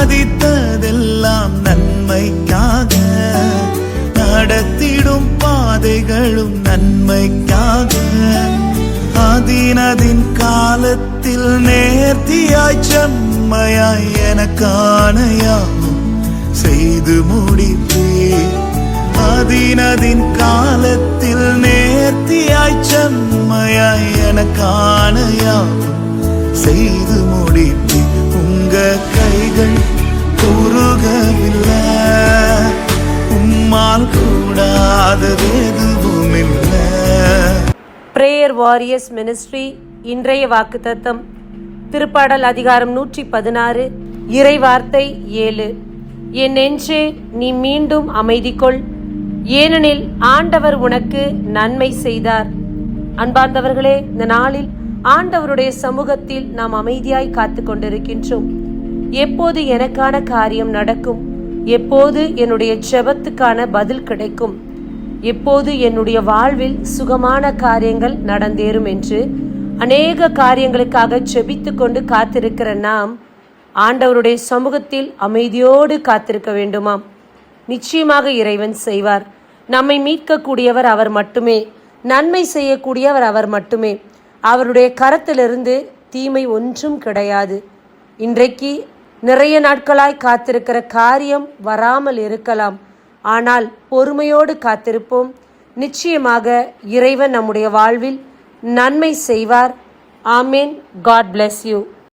சாதித்ததெல்லாம் நன்மைக்காக நடத்திடும் பாதைகளும் நன்மைக்காக. அதினதின் காலத்தில் நேர்த்தியாய் செம்மையாய் எனக்கானையாவும் செய்து முடிப்பே அதினதின் காலத்தில் நேர்த்தியாய் செம்மையாய் எனக்கானையாவும் செய்து முடிப்பே பிரேயர் வாரியர்ஸ் மினிஸ்ட்ரி இன்றைய வாக்குத்தத்தம். திருப்பாடல் அதிகாரம் நூற்றி பதினாறு இறை வார்த்தை ஏழு. என் நெஞ்சே நீ மீண்டும் அமைதி கொள் ஏனெனில் ஆண்டவர் உனக்கு நன்மை செய்தார். அன்பார்ந்தவர்களே இந்த நாளில் ஆண்டவருடைய சமூகத்தில் நாம் அமைதியாய் காத்து கொண்டிருக்கின்றோம். எப்போது எனக்கான காரியம் நடக்கும்? எப்போது என்னுடைய ஜெபத்துக்கான பதில் கிடைக்கும்? எப்போது என்னுடைய வாழ்வில் சுகமான காரியங்கள் நடந்தேறும் என்று அநேக காரியங்களுக்காக செபித்து கொண்டு காத்திருக்கிற நாம் ஆண்டவருடைய சமூகத்தில் அமைதியோடு காத்திருக்க வேண்டுமாம். நிச்சயமாக இறைவன் செய்வார். நம்மை மீட்கக்கூடியவர் அவர் மட்டுமே. நன்மை செய்யக்கூடியவர் அவர் மட்டுமே. அவருடைய கரத்திலிருந்து தீமை ஒன்றும் கிடையாது. இன்றைக்கு நிறைய நாட்களாய் காத்திருக்கிற காரியம் வராமல் இருக்கலாம். ஆனால் பொறுமையோடு காத்திருப்போம். நிச்சயமாக இறைவன் நம்முடைய வாழ்வில் நன்மை செய்வார். ஆமேன். God bless you